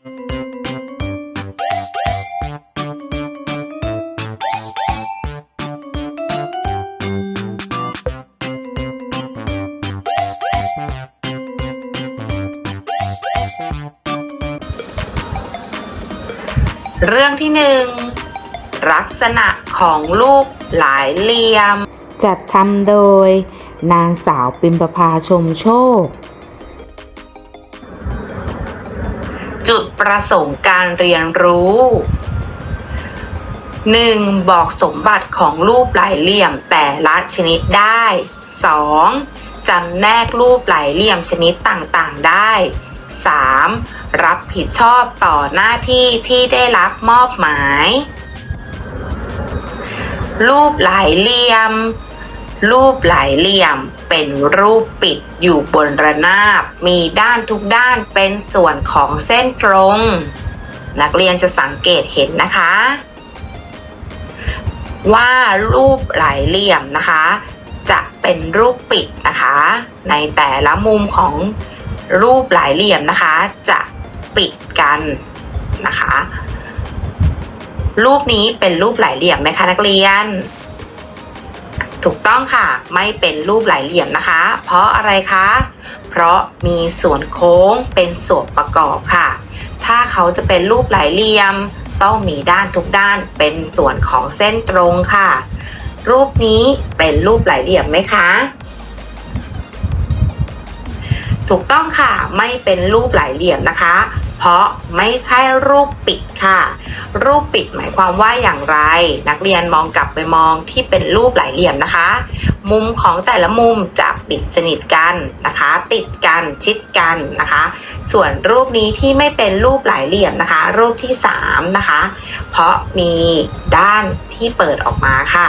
เรื่องที่หนึ่งลักษณะของรูปหลายเหลี่ยม จัดทำโดย นางสาวปิมประภาชมโชค ประสงค์การเรียนรู้ 1. บอกสมบัติของรูปหลายเหลี่ยมแต่ละชนิดได้ 2. จำแนกรูปหลายเหลี่ยมชนิดต่างๆได้ 3. รับผิดชอบต่อหน้าที่ที่ได้รับมอบหมาย รูปหลายเหลี่ยม รูปหลายเหลี่ยมเป็นรูปปิดอยู่บนระนาบ มีด้านทุกด้านเป็นส่วนของเส้นตรง นักเรียนจะสังเกตเห็นนะคะ ว่ารูปหลายเหลี่ยมนะคะ จะเป็นรูปปิดนะคะ ในแต่ละมุมของรูปหลายเหลี่ยมนะคะ จะปิดกันนะคะ รูปนี้เป็นรูปหลายเหลี่ยมไหมคะนักเรียน ถูกต้องค่ะ ไม่เป็นรูปหลายเหลี่ยมนะคะ เพราะอะไรคะ เพราะมีส่วนโค้งเป็นส่วนประกอบค่ะ ถ้าเขาจะเป็นรูปหลายเหลี่ยม ต้องมีด้านทุกด้านเป็นส่วนของเส้นตรงค่ะ รูปนี้เป็นรูปหลายเหลี่ยมไหมคะ ถูกต้องค่ะ ไม่เป็นรูปหลายเหลี่ยมนะคะ เพราะไม่ใช่รูปปิดค่ะ รูปปิดหมายความว่าอย่างไร นักเรียนมองกลับไปมองที่เป็นรูปหลายเหลี่ยมนะคะ มุมของแต่ละมุมจะปิดสนิทกันนะคะ ติดกันชิดกันนะคะ ส่วนรูปนี้ที่ไม่เป็นรูปหลายเหลี่ยมนะคะ รูปที่3นะคะ เพราะมีด้านที่เปิดออกมาค่ะ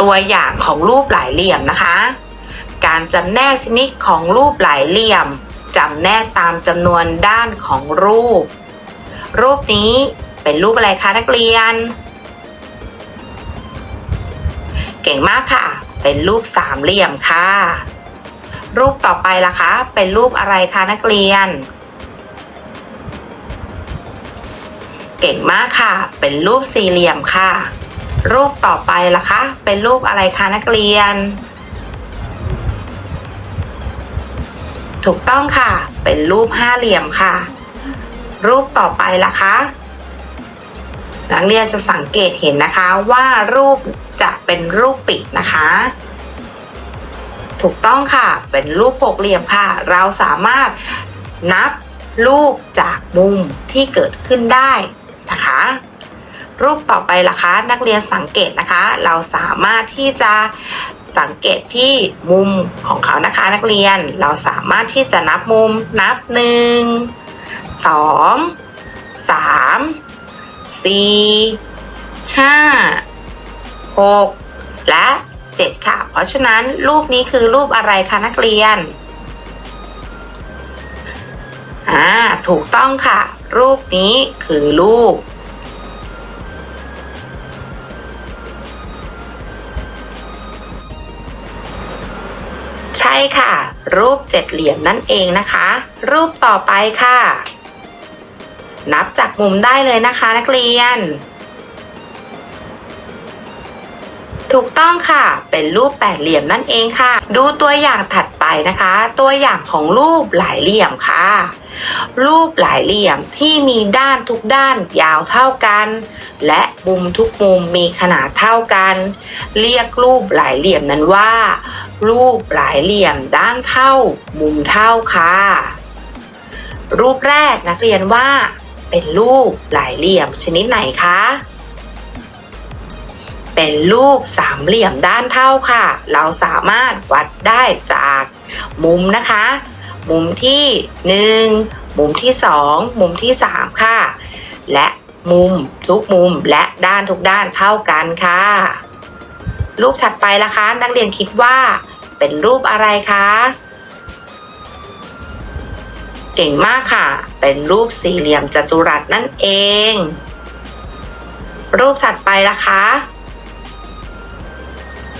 ตัวอย่างของรูปหลายเหลี่ยมนะคะ การจำแนกชนิดของรูปหลายเหลี่ยม จำแนกตามจำนวนด้านของรูป รูปนี้เป็นรูปอะไรคะนักเรียน เก่งมากค่ะ เป็นรูปสามเหลี่ยมค่ะ รูปต่อไปล่ะคะ เป็นรูปอะไรคะนักเรียน เก่งมากค่ะ เป็นรูปสี่เหลี่ยมค่ะ รูปต่อไปล่ะคะ เป็นรูปอะไรคะนักเรียน ถูกต้องค่ะ เป็นรูปห้าเหลี่ยมค่ะ รูปต่อไปล่ะคะ นักเรียนจะสังเกตเห็นนะคะว่ารูปจะเป็นรูปปิดนะคะ ถูกต้องค่ะ เป็นรูปหกเหลี่ยมค่ะ เราสามารถนับรูปจากมุมที่เกิดขึ้นได้นะคะ รูปต่อไปล่ะคะ นักเรียนสังเกตนะคะ เราสามารถที่จะ สังเกตที่มุมของเขานะคะนักเรียน เราสามารถที่จะนับมุมนับหนึ่งสองสามสี่ห้าหกและเจ็ดค่ะ เพราะฉะนั้นรูปนี้คือรูปอะไรคะนักเรียนอ่าถูกต้องค่ะ รูปนี้คือรูป ค่ะ รูปเจ็ดเหลี่ยมนั่นเองนะคะ รูปต่อไปค่ะ นับจากมุมได้เลยนะคะนักเรียน ถูกต้องค่ะ เป็นรูปแปดเหลี่ยมนั่นเองค่ะ ดูตัวอย่างถัด นะคะ ตัวอย่างของรูปหลายเหลี่ยมค่ะ รูปหลายเหลี่ยมที่มีด้านทุกด้านยาวเท่ากัน และมุมทุกมุมมีขนาดเท่ากัน เรียกรูปหลายเหลี่ยมนั้นว่า รูปหลายเหลี่ยมด้านเท่า มุมเท่าค่ะ รูปแรกนักเรียนว่า เป็นรูปหลายเหลี่ยมชนิดไหนคะเป็นรูปสามเหลี่ยมด้านเท่าค่ะ เราสามารถวัดได้จาก มุมนะคะ มุมที่หนึ่งมุมที่สองมุมที่สามค่ะ และมุมทุกมุมและด้านทุกด้านเท่ากันค่ะ รูปถัดไปล่ะคะ นักเรียนคิดว่าเป็นรูปอะไรคะเก่งมากค่ะ เป็นรูปสี่เหลี่ยมจัตุรัสนั่นเอง รูปถัดไปล่ะคะ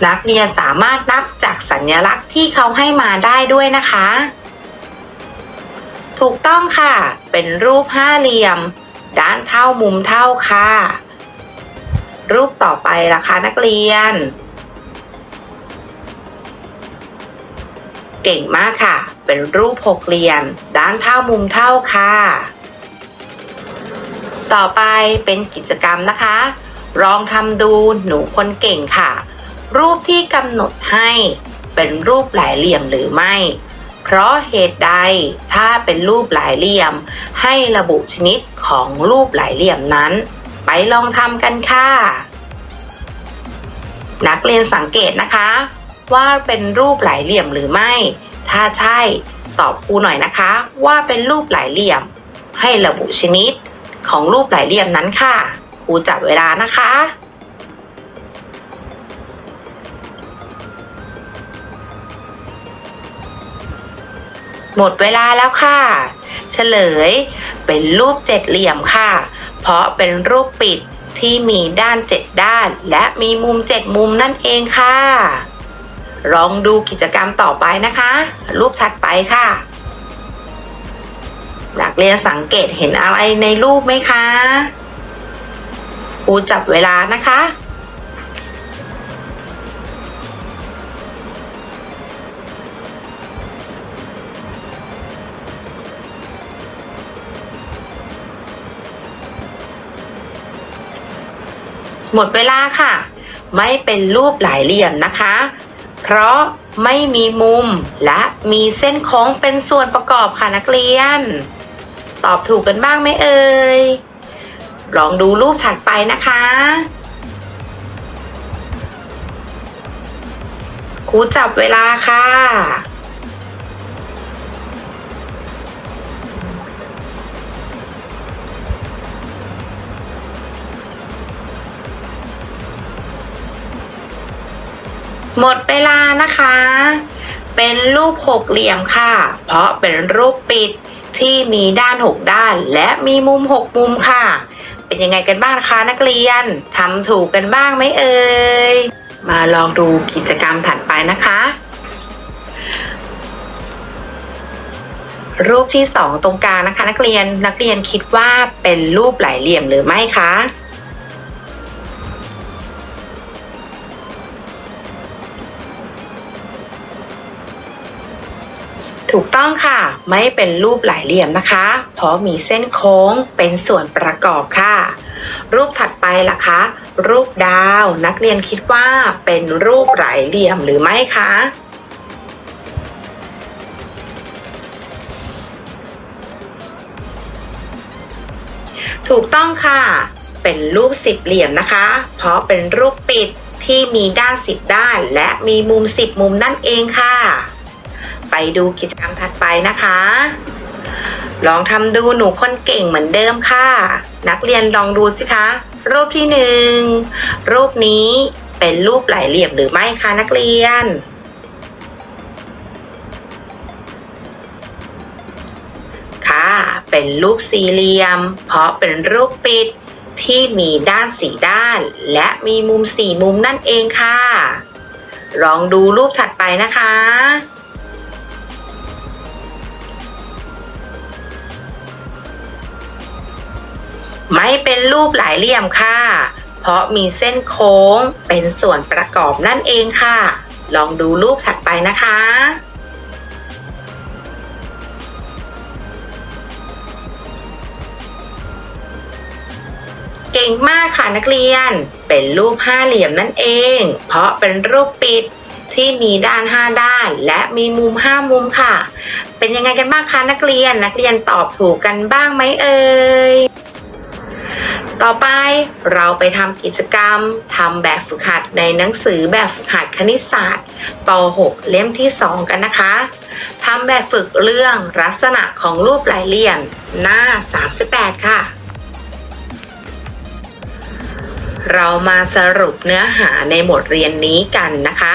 นักเรียนสามารถนับจากสัญลักษณ์ที่เขาให้มาได้ด้วยนะคะ ถูกต้องค่ะ เป็นรูปห้าเหลี่ยม ด้านเท่ามุมเท่าค่ะ รูปต่อไปล่ะคะนักเรียน เก่งมากค่ะ เป็นรูปหกเหลี่ยม ด้านเท่ามุมเท่าค่ะ ต่อไปเป็นกิจกรรมนะคะลองทำดูหนูคนเก่งค่ะ รูปที่กำหนดให้เป็นรูปหลายเหลี่ยมหรือไม่ เพราะเหตุใดถ้าเป็นรูปหลายเหลี่ยม ให้ระบุชนิดของรูปหลายเหลี่ยมนั้น ไปลองทำกันค่ะ นักเรียนสังเกตนะคะ ว่าเป็นรูปหลายเหลี่ยมหรือไม่ ถ้าใช่ตอบครูหน่อยนะคะ ว่าเป็นรูปหลายเหลี่ยม ให้ระบุชนิดของรูปหลายเหลี่ยมนั้นค่ะครูจับเวลานะคะ หมดเวลาแล้วค่ะ เฉลย เป็นรูปเจ็ดเหลี่ยมค่ะ เพราะเป็นรูปปิดที่มีด้านเจ็ดด้าน และมีมุมเจ็ดมุมนั่นเองค่ะ ลองดูกิจกรรมต่อไปนะคะ รูปถัดไปค่ะ นักเรียนสังเกตเห็นอะไรในรูปไหมคะครูจับเวลานะคะ หมดเวลาค่ะ ไม่เป็นรูปหลายเหลี่ยมนะคะ เพราะไม่มีมุมและมีเส้นโค้งเป็นส่วนประกอบค่ะนักเรียน ตอบถูกกันบ้างไหมเอ่ย ลองดูรูปถัดไปนะคะครูจับเวลาค่ะ หมดเวลานะคะ เป็นรูปหกเหลี่ยมค่ะ เพราะเป็นรูปปิดที่มีด้านหกด้าน และมีมุมหกมุมค่ะ เป็นยังไงกันบ้างคะนักเรียนทำถูกกันบ้างไหมเอ่ย มาลองดูกิจกรรมถัดไปนะคะ รูปที่สองตรงกลางนะคะ นักเรียนนักเรียนคิดว่าเป็นรูปหลายเหลี่ยมหรือไม่คะ ถูกต้องค่ะ ไม่เป็นรูปหลายเหลี่ยมนะคะ เพราะมีเส้นโค้งเป็นส่วนประกอบค่ะ รูปถัดไปล่ะคะ รูปดาว นักเรียนคิดว่าเป็นรูปหลายเหลี่ยมหรือไม่คะถูกต้องค่ะ เป็นรูปสิบเหลี่ยมนะคะ เพราะเป็นรูปปิดที่มีด้านสิบด้าน และมีมุมสิบมุมนั่นเองค่ะ ไปดูกิจกรรมถัดไปนะคะ ลองทำดูหนูคนเก่งเหมือนเดิมค่ะ นักเรียนลองดูสิคะ รูปที่หนึ่งรูปนี้เป็นรูปหลายเหลี่ยมหรือไม่คะนักเรียน ค่ะ เป็นรูปสี่เหลี่ยม เพราะเป็นรูปปิดที่มีด้านสี่ด้าน และมีมุมสี่มุมนั่นเองค่ะ ลองดูรูปถัดไปนะคะ ไม่เป็นรูปหลายเหลี่ยมค่ะ เพราะมีเส้นโค้งเป็นส่วนประกอบนั่นเองค่ะ ลองดูรูปถัดไปนะคะ เก่งมากค่ะนักเรียน เป็นรูปห้าเหลี่ยมนั่นเอง เพราะเป็นรูปปิดที่มีด้านห้าด้าน และมีมุมห้ามุมค่ะ เป็นยังไงกันบ้างคะนักเรียน นักเรียนตอบถูกกันบ้างไหมเอ่ย ต่อไปเราไปทำกิจกรรมทำแบบฝึกหัดในหนังสือแบบฝึกหัดคณิตศาสตร์ป .6 เล่มที่ 2 กันนะคะทำแบบฝึกเรื่องลักษณะของรูปหลายเหลี่ยมหน้า 38 ค่ะ เรามาสรุปเนื้อหาในบทเรียนนี้กันนะคะ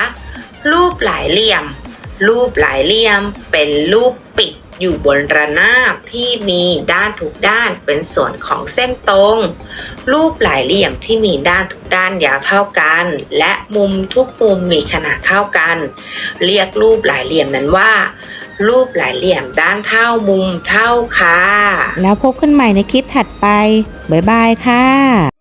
รูปหลายเหลี่ยม รูปหลายเหลี่ยมเป็นรูปปิด อยู่บนระนาบที่มีด้านทุกด้านเป็นส่วนของเส้นตรง รูปหลายเหลี่ยมที่มีด้านทุกด้านยาวเท่ากัน และมุมทุกมุมมีขนาดเท่ากัน เรียกรูปหลายเหลี่ยมนั้นว่า รูปหลายเหลี่ยมด้านเท่ามุมเท่าค่ะ แล้วพบกันใหม่ในคลิปถัดไป บ๊ายบายค่ะ